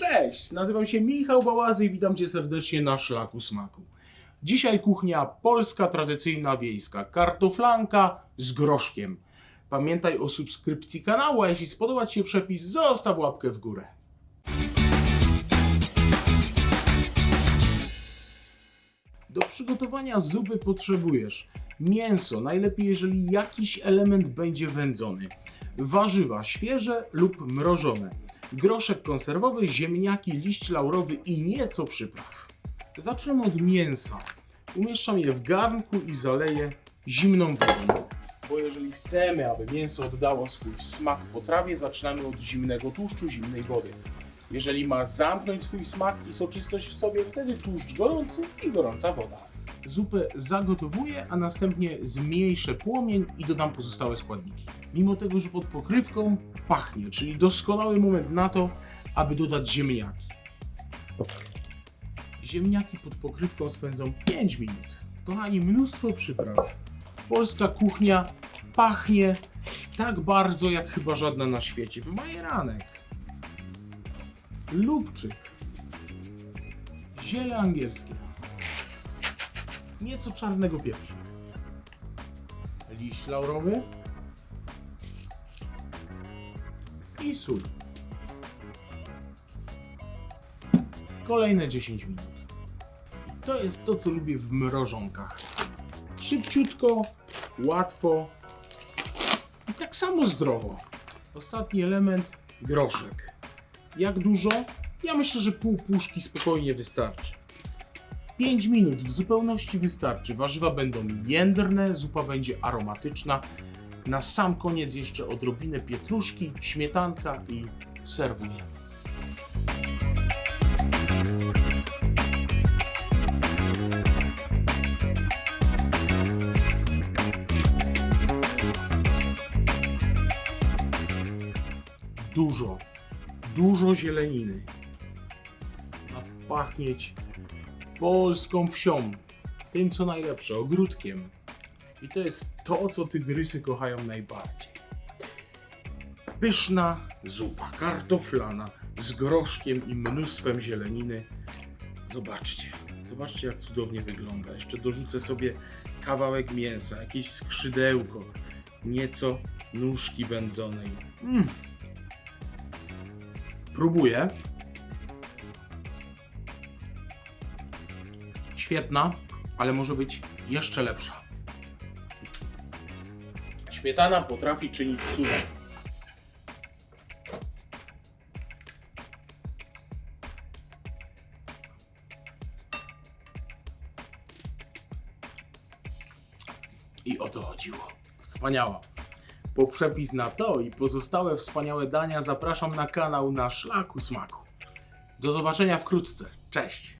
Cześć, nazywam się Michał Bałazy i witam Cię serdecznie na Szlaku Smaku. Dzisiaj kuchnia polska, tradycyjna, wiejska. Kartoflanka z groszkiem. Pamiętaj o subskrypcji kanału, a jeśli spodoba Ci się przepis, zostaw łapkę w górę. Do przygotowania zupy potrzebujesz mięso, najlepiej jeżeli jakiś element będzie wędzony, warzywa świeże lub mrożone, groszek konserwowy, ziemniaki, liść laurowy i nieco przypraw. Zacznę od mięsa. Umieszczam je w garnku i zaleję zimną wodą. Bo jeżeli chcemy, aby mięso oddało swój smak potrawie, zaczynamy od zimnego tłuszczu, zimnej wody. Jeżeli ma zamknąć swój smak i soczystość w sobie, wtedy tłuszcz gorący i gorąca woda. Zupę zagotowuję, a następnie zmniejszę płomień i dodam pozostałe składniki. Mimo tego, że pod pokrywką pachnie, czyli doskonały moment na to, aby dodać ziemniaki. Ziemniaki pod pokrywką spędzą 5 minut. Kochani, mnóstwo przypraw. Polska kuchnia pachnie tak bardzo, jak chyba żadna na świecie. Majeranek, lubczyk, ziele angielskie, nieco czarnego pieprzu, liść laurowy i sól. Kolejne 10 minut. To jest to, co lubię w mrożonkach. Szybciutko, łatwo i tak samo zdrowo. Ostatni element groszek. Jak dużo? Ja myślę, że pół puszki spokojnie wystarczy. 5 minut w zupełności wystarczy. Warzywa będą jędrne, zupa będzie aromatyczna. Na sam koniec jeszcze odrobinę pietruszki, śmietanka i serwujemy. Dużo, dużo zieleniny. Ma pachnieć polską wsią. Tym co najlepsze, ogródkiem. I to jest to, co tygrysy kochają najbardziej. Pyszna zupa kartoflana z groszkiem i mnóstwem zieleniny. Zobaczcie, zobaczcie jak cudownie wygląda. Jeszcze dorzucę sobie kawałek mięsa, jakieś skrzydełko, nieco nóżki wędzonej. Mm. Próbuję. Świetna, ale może być jeszcze lepsza. Śmietana potrafi czynić cuda. I o to chodziło. Wspaniała. Po przepis na to i pozostałe wspaniałe dania zapraszam na kanał na Szlaku Smaku. Do zobaczenia wkrótce. Cześć!